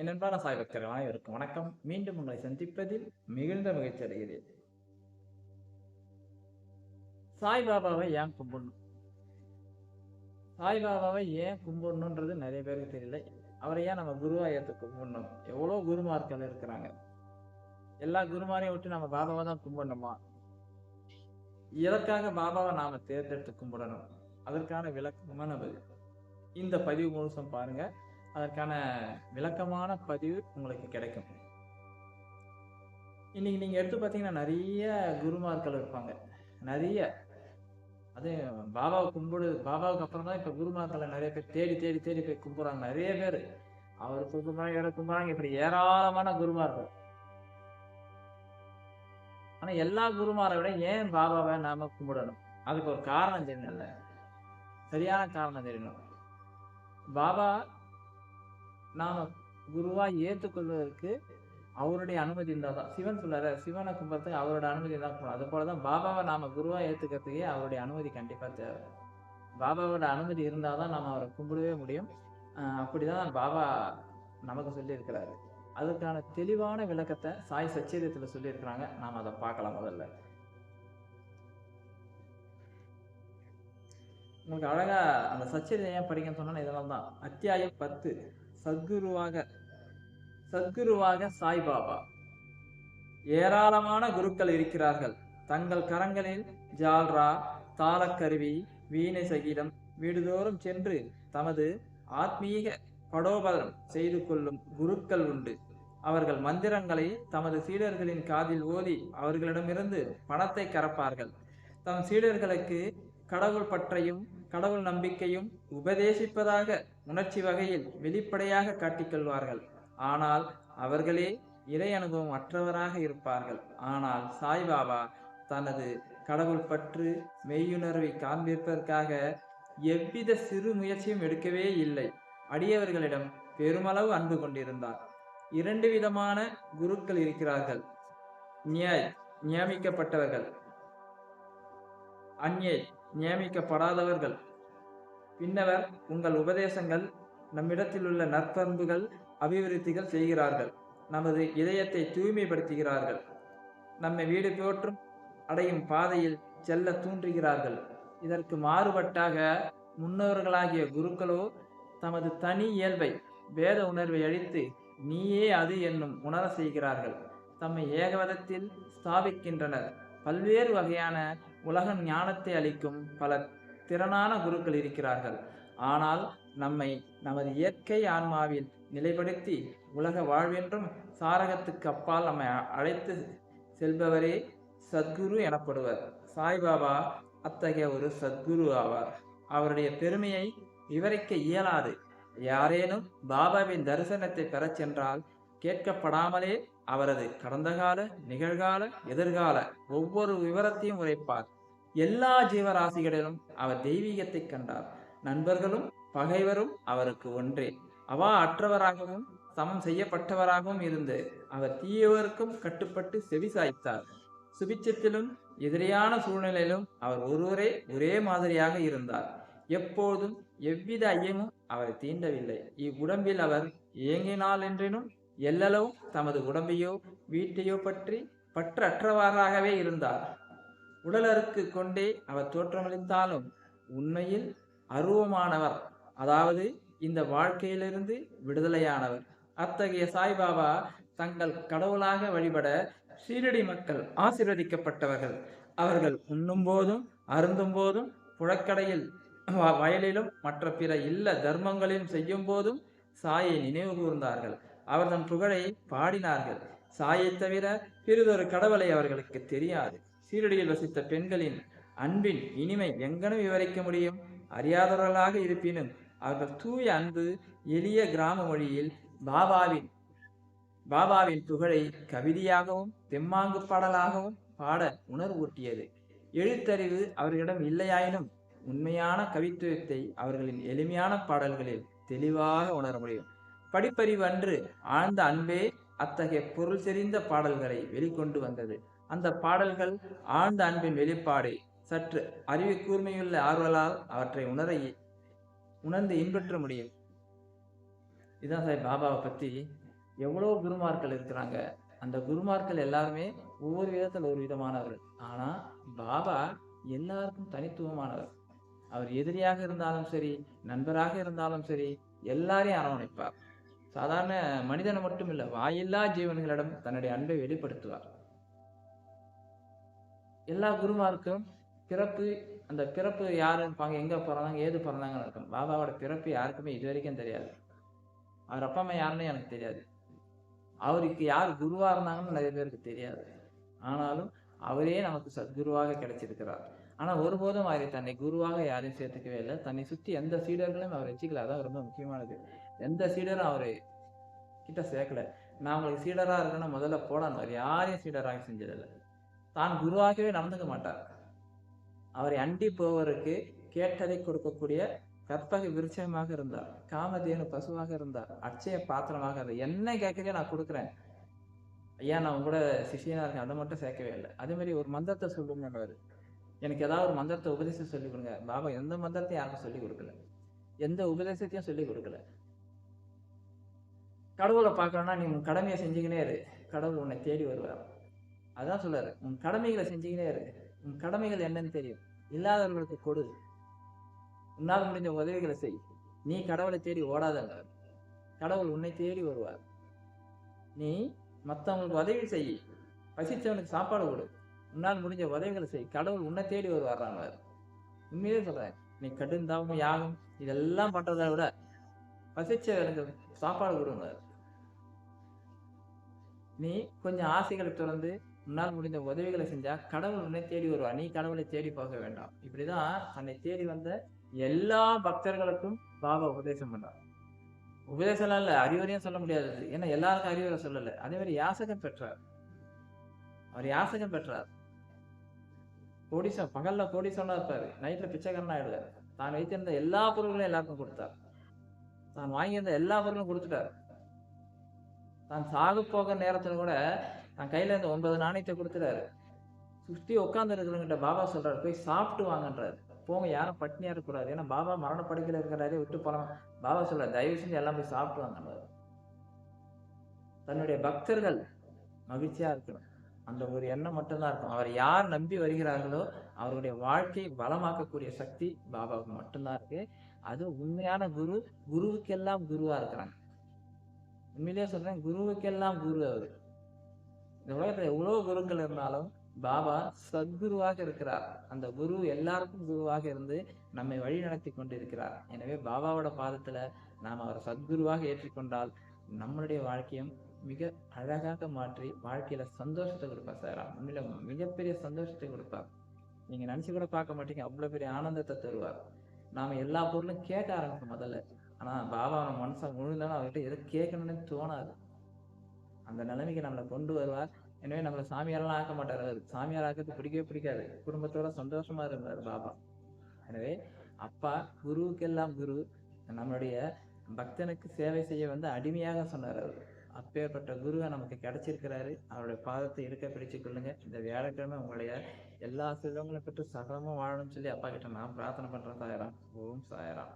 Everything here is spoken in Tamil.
என் அன்பான சாய் பக்தர்கள் அனைவருக்கும் வணக்கம். மீண்டும் உங்களை சந்திப்பதில் மிகுந்த மகிழ்ச்சி அடைகிறேன். சாய்பாபாவை ஏன் கும்பிடணும்? சாய்பாபாவை ஏன் கும்பிடணுன்றது நிறைய பேருக்கு தெரியல. அவரை ஏன் நம்ம குருவா ஏற்று கும்பிடணும்? எவ்வளோ குருமார்கள் இருக்கிறாங்க. எல்லா குருமாரையும் விட்டு நம்ம பாபாவை தான் கும்பிடணுமா? எதற்காக பாபாவை நாம தேர்ந்தெடுத்து கும்பிடணும்? அதற்கான விளக்கமான பதில். இந்த பதிவு முழுசும் பாருங்க. அதற்கான விளக்கமான பதிவு உங்களுக்கு கிடைக்கும். இன்னைக்கு நீங்க எடுத்து பார்த்தீங்கன்னா நிறைய குருமார்கள் இருப்பாங்க. நிறைய. அது பாபாவை கும்பிடு பாபாவுக்கு அப்புறம் தான் இப்ப குருமார்களை நிறைய பேர் தேடி தேடி தேடி போய் கும்பிடுறாங்க. நிறைய பேர். அவர் கும்பிடுறாங்க இவரை கும்பிடுறாங்க. இப்படி ஏராளமான குருமார்கள். ஆனா எல்லா குருமாரை விட ஏன் பாபாவை நாம கும்பிடணும்? அதுக்கு ஒரு காரணம் தெரியணும்ல சரியான காரணம் தெரியணும் பாபா நாம குருவா ஏற்றுக்கொள்வதற்கு அவருடைய அனுமதி இருந்தால் தான் சிவன் சொல்லாத சிவனை கும்பிட்றதுக்கு அவரோட அனுமதி தான் போகணும் அது போல தான் பாபாவை நாம குருவா ஏற்றுக்கிறதுக்கே அவருடைய அனுமதி கண்டிப்பாக தேவை. பாபாவோட அனுமதி இருந்தால் தான் நம்ம அவரை கும்பிடவே முடியும். ஆஹ் அப்படிதான் பாபா நமக்கு சொல்லியிருக்கிறாரு. அதுக்கான தெளிவான விளக்கத்தை சாய் சச்சரியத்தில் சொல்லியிருக்கிறாங்க. நாம் அதை பார்க்கலாம் முதல்ல. உங்களுக்கு அழகா அந்த சச்சரியம் ஏன் படிக்கன்னு சொன்னா இதெல்லாம் தான் அத்தியாயம் பத்து. சத்குருவாக சத்குருவாக சாய்பாபா. ஏராளமான குருக்கள் இருக்கிறார்கள். தங்கள் கரங்களில் ஜால்ரா தாளக்கருவி வீணை சகிதம் வீடுதோறும் சென்று தமது ஆத்மீக படோபதம் செய்து கொள்ளும் குருக்கள் உண்டு. அவர்கள் மந்திரங்களை தமது சீடர்களின் காதில் ஓதி அவர்களிடமிருந்து பணத்தை கறப்பார்கள். தம் சீடர்களுக்கு கடவுள் பற்றையும் கடவுள் நம்பிக்கையும் உபதேசிப்பதாக உணர்ச்சி வகையில் வெளிப்படையாக காட்டிக்கொள்வார்கள் ஆனால் அவர்களே இறை அனுபவம் அற்றவராக இருப்பார்கள். ஆனால் சாய்பாபா தனது கடவுள் பற்று மெய்யுணர்வை காண்பிப்பதற்காக எவ்வித சிறு முயற்சியும் எடுக்கவே இல்லை. அடியவர்களிடம் பெருமளவு அன்பு கொண்டிருந்தார். இரண்டு விதமான குருக்கள் இருக்கிறார்கள். நியாய் நியமிக்கப்பட்டவர்கள். அந்நியை நியமிக்கப்படாதவர்கள். பின்னவர் உங்கள் உபதேசங்கள் நம்மிடத்தில் உள்ள நற்பண்புகள் அபிவிருத்திகள் செய்கிறார்கள். நமது இதயத்தை தூய்மைப்படுத்துகிறார்கள். நம்மை வீடு போற்றும் அடையும் பாதையில் செல்ல தூண்டுகிறார்கள் இதற்கு மாறுபட்டாக முன்னோர்களாகிய குருக்களோ தமது தனி இயல்பை வேத உணர்வை அழித்து நீயே அது என்னும் உணர செய்கிறார்கள். தம்மை ஏகவதத்தில் ஸ்தாபிக்கின்றனர். பல்வேறு வகையான உலக ஞானத்தை அளிக்கும் பல திறனான குருக்கள் இருக்கிறார்கள். ஆனால் நம்மை நமது இயற்கை ஆன்மாவில் நிலைப்படுத்தி உலக வாழ்வென்றும் சாரகத்துக்கு அப்பால் நம்மை அழைத்து செல்பவரே சத்குரு எனப்படுவர். சாய்பாபா அத்தகைய ஒரு சத்குரு ஆவார். அவருடைய பெருமையை விவரிக்க இயலாது. யாரேனும் பாபாவின் தரிசனத்தை பெறச் சென்றால் கேட்கப்படாமலே அவரது கடந்த கால நிகழ்கால எதிர்கால ஒவ்வொரு விவரத்தையும் உரைப்பார். எல்லா ஜீவராசிகளிலும் அவர் தெய்வீகத்தை கண்டார். நண்பர்களும் பகைவரும் அவருக்கு ஒன்றே. அவா அற்றவராகவும் சமம் செய்யப்பட்டவராகவும் இருந்து அவர் தீயவருக்கும் கட்டுப்பட்டு செவி சாய்த்தார். சுபிச்சத்திலும் எதிரியான சூழ்நிலையிலும் அவர் ஒருவரே ஒரே மாதிரியாக இருந்தார். எப்போதும் எவ்வித ஐயமும் அவரை தீண்டவில்லை. இவ்வுடம்பில் அவர் இயங்கினால் எல்லளவும் தமது உடம்பையோ வீட்டையோ பற்றி பற்றற்றவாறாகவே இருந்தார். உடலருக்கு கொண்டே அவர் தோற்றமளித்தாலும் உண்மையில் அருவமானவர். அதாவது இந்த வாழ்க்கையிலிருந்து விடுதலையானவர். அத்தகைய சாய்பாபா தங்கள் கடவுளாக வழிபட ஷீரடி மக்கள் ஆசீர்வதிக்கப்பட்டவர்கள். அவர்கள் உண்ணும் போதும் அருந்தும் போதும் புழக்கடையில் வ- வயலிலும் மற்ற பிற இல்ல தர்மங்களிலும் செய்யும் போதும் சாயை நினைவு கூர்ந்தார்கள். அவர் தன் புகழை பாடினார்கள். சாயை தவிர பிறிதொரு கடவுளை அவர்களுக்கு தெரியாது. சீரடியில் வசித்த பெண்களின் அன்பின் இனிமை எங்கனும் விவரிக்க முடியும்? அறியாதவர்களாக இருப்பினும் அவர்கள் தூய அன்பு எளிய கிராம மொழியில் பாபாவின் பாபாவின் புகழை கவிதையாகவும் தெம்மாங்கு பாடலாகவும் பாட உணர்வூட்டியது. எழுத்தறிவு அவர்களிடம் இல்லையாயினும் உண்மையான கவித்துவத்தை அவர்களின் எளிமையான பாடல்களில் தெளிவாக உணர முடியும். படிப்பறிவு அன்று ஆழ்ந்த அன்பே அத்தகைய பொருள் செறிந்த பாடல்களை வெளிக்கொண்டு வந்தது. அந்த பாடல்கள் ஆழ்ந்த அன்பின் வெளிப்பாடு. சற்று அறிவு கூர்மையுள்ள ஆர்வலால் அவற்றை உணர உணர்ந்து இன்பற்ற முடியும். இதுதான் சார் பாபாவை பற்றி எவ்வளோ குருமார்கள் இருக்கிறாங்க. அந்த குருமார்கள் எல்லாருமே ஒவ்வொரு விதத்தில் ஒரு விதமானவர்கள். ஆனா பாபா எல்லாருக்கும் தனித்துவமானவர். அவர் எதிரியாக இருந்தாலும் சரி நண்பராக இருந்தாலும் சரி எல்லாரையும் அரவணைப்பார். சாதாரண மனிதனை மட்டும் இல்லை வாயில்லா ஜீவன்களிடம் தன்னுடைய அன்பை வெளிப்படுத்துவார். எல்லா குருமாருக்கும் பிறப்பு அந்த பிறப்பு யாரு இருப்பாங்க எங்க பிறந்தாங்க ஏது பிறந்தாங்கன்னு இருக்கும். பாபாவோட பிறப்பு யாருக்குமே இது வரைக்கும் தெரியாது. அவர் அப்பா அம்மா யாருன்னு எனக்கு தெரியாது. அவருக்கு யார் குருவா இருந்தாங்கன்னு நிறைய பேருக்கு தெரியாது. ஆனாலும் அவரே நமக்கு சத்குருவாக கிடைச்சிருக்கிறார். ஆனா ஒருபோதும் அவரை தன்னை குருவாக யாரையும் சேர்த்துக்கவே இல்லை. தன்னை சுற்றி எந்த சீடர்களையும் அவர் வச்சுக்கல அதான் ரொம்ப முக்கியமானது. எந்த சீடரும் அவர் கிட்ட சேர்க்கல. நான் உங்களுக்கு சீடராக இருக்கேன்னு முதல்ல போடான்னு அவர் யாரையும் சீடராக செஞ்சதில்லை. தான் குருவாகவே நடந்துக்க மாட்டார். அவரை அண்டி போவருக்கு கேட்டதை கொடுக்கக்கூடிய கற்பக விருட்சமாக இருந்தார். காமதேனு பசுவாக இருந்தார். அட்சய பாத்திரமாக இருந்தார். என்ன கேட்குறியோ நான் கொடுக்குறேன். ஐயா நான் உங்களோட கூட இருக்கேன். அதை மட்டும் சேர்க்கவே இல்லை. அதே மாதிரி ஒரு மந்திரத்தை சொல்லுங்கன்னு எனக்கு ஏதாவது ஒரு மந்திரத்தை உபதேசம் சொல்லி கொடுங்க. பாபா எந்த மந்திரத்தையும் யாருக்கும் சொல்லி கொடுக்கல. எந்த உபதேசத்தையும் சொல்லி கொடுக்கல. கடவுளை பார்க்கணுன்னா நீ உன் கடமையை செஞ்சுக்கினே இரு. கடவுள் உன்னை தேடி வருவார். அதான் சொல்றாரு. உன் கடமைகளை செஞ்சுக்கினே இரு. உன் கடமைகள் என்னன்னு தெரியும். இல்லாதவர்களுக்கு கொடு. உன்னால் முடிஞ்ச உதவிகளை செய். நீ கடவுளை தேடி ஓடாதவர் கடவுள் உன்னை தேடி வருவார். நீ மற்றவங்களுக்கு உதவி செய். பசித்தவனுக்கு சாப்பாடு கொடு. உன்னால் முடிஞ்ச உதவிகளை செய். கடவுள் உன்னை தேடி வருவார் உண்மையிலே சொல்றேன். நீ கடுந்தாவும் யாகம் இதெல்லாம் பண்றதை விட பசிச்சவனுக்கு சாப்பாடு கொடுங்க நீ கொஞ்சம் ஆசைகளை திறந்து உன்னால் முடிந்த உதவிகளை செஞ்சா கடவுள் உன்னை தேடி வருவார். நீ கடவுளை தேடி போக வேண்டாம். இப்படிதான் தன்னை தேடி வந்த எல்லா பக்தர்களுக்கும் பாபா உபதேசம் பண்ணார். உபதேசம் இல்ல அறிவுரையும் சொல்ல முடியாது. ஏன்னா எல்லாருக்கும் அறிவுரை சொல்லல. அதே மாதிரி யாசகம் பெற்றார். அவர் யாசகம் பெற்றார். கோடிசம் பகல்ல கோடிசம்னா இருப்பாரு. நைட்ல பிச்சைக்காரனா ஆயிடுவார். தான் வைத்திருந்த எல்லா பொருள்களையும் எல்லாருக்கும் கொடுத்தார். தான் வாங்கியிருந்த எல்லா பொருளும் கொடுத்துட்டார். தான் சாகு போக நேரத்தில் கூட தன் கையில இந்த ஒன்பது நாணயத்தை கொடுத்துறாரு சுத்தி உட்காந்து இருக்கிறவங்கிட்ட பாபா சொல்றாரு போய் சாப்பிட்டு வாங்கன்றாரு. போங்க யாரும் பட்னியா இருக்கக்கூடாது ஏன்னா பாபா மரண படுக்கையில் இருக்கிறாரே விட்டு போலாம். பாபா சொல்றாரு தயவு செஞ்சு எல்லாம் போய் சாப்பிட்டு வாங்கன்றாரு. தன்னுடைய பக்தர்கள் மகிழ்ச்சியா இருக்கணும். அந்த ஒரு எண்ணம் மட்டும்தான் இருக்கும். அவர் யார் நம்பி வருகிறார்களோ அவருடைய வாழ்க்கை வளமாக்கக்கூடிய சக்தி பாபாவுக்கு மட்டும்தான் இருக்கு. அது உண்மையான குரு குருவுக்கெல்லாம் குருவா இருக்கிறாங்க. உண்மையிலேயே சொல்றேன் குருவுக்கெல்லாம் குரு அவர். இந்த உலகத்துல எவ்வளவு குருக்கள் இருந்தாலும் பாபா சத்குருவாக இருக்கிறார். அந்த குரு எல்லாருக்கும் குருவாக இருந்து நம்மை வழி நடத்தி கொண்டிருக்கிறார். எனவே பாபாவோட பாதத்துல நாம் அவரை சத்குருவாக ஏற்றுக்கொண்டால் நம்மளுடைய வாழ்க்கையும் மிக அழகாக மாற்றி வாழ்க்கையில சந்தோஷத்தை கொடுப்பார் சார். உண்மையில மிகப்பெரிய சந்தோஷத்தை கொடுப்பார். நீங்க நினைச்சு கூட பார்க்க மாட்டீங்க அவ்வளவு பெரிய ஆனந்தத்தை தருவார். நாம எல்லா பொருளும் கேட்க ஆரம்பிக்கும் முதல்ல. ஆனா பாபா நம்ம மனசை முழுந்தாலும் அவர்கிட்ட எதை கேட்கணும்னு தோணாது. அந்த நிலைமைக்கு நம்மளை கொண்டு வருவார். எனவே நம்மளை சாமியாரெல்லாம் ஆக்க மாட்டார் அவர். சாமியார் ஆக்கிறது பிடிக்கவே பிடிக்காது. குடும்பத்தோட சந்தோஷமா இருந்தார் பாபா. எனவே அப்பா குருவுக்கெல்லாம் குரு. நம்மளுடைய பக்தனுக்கு சேவை செய்ய வந்து அடிமையாக சொன்னார் அவர். அப்பேற்பட்ட குருவை நமக்கு கிடைச்சிருக்கிறாரு. அவருடைய பாதத்தை இருக்க பிடிச்சு கொள்ளுங்க. இந்த வியாழக்கிழமை உங்களுடைய எல்லா செல்வங்களும் பெற்று சகலமும் வாழணும்னு சொல்லி அப்பா கிட்ட நான் பிரார்த்தனை பண்றேன் சாயராம். ஓம் சாயராம்.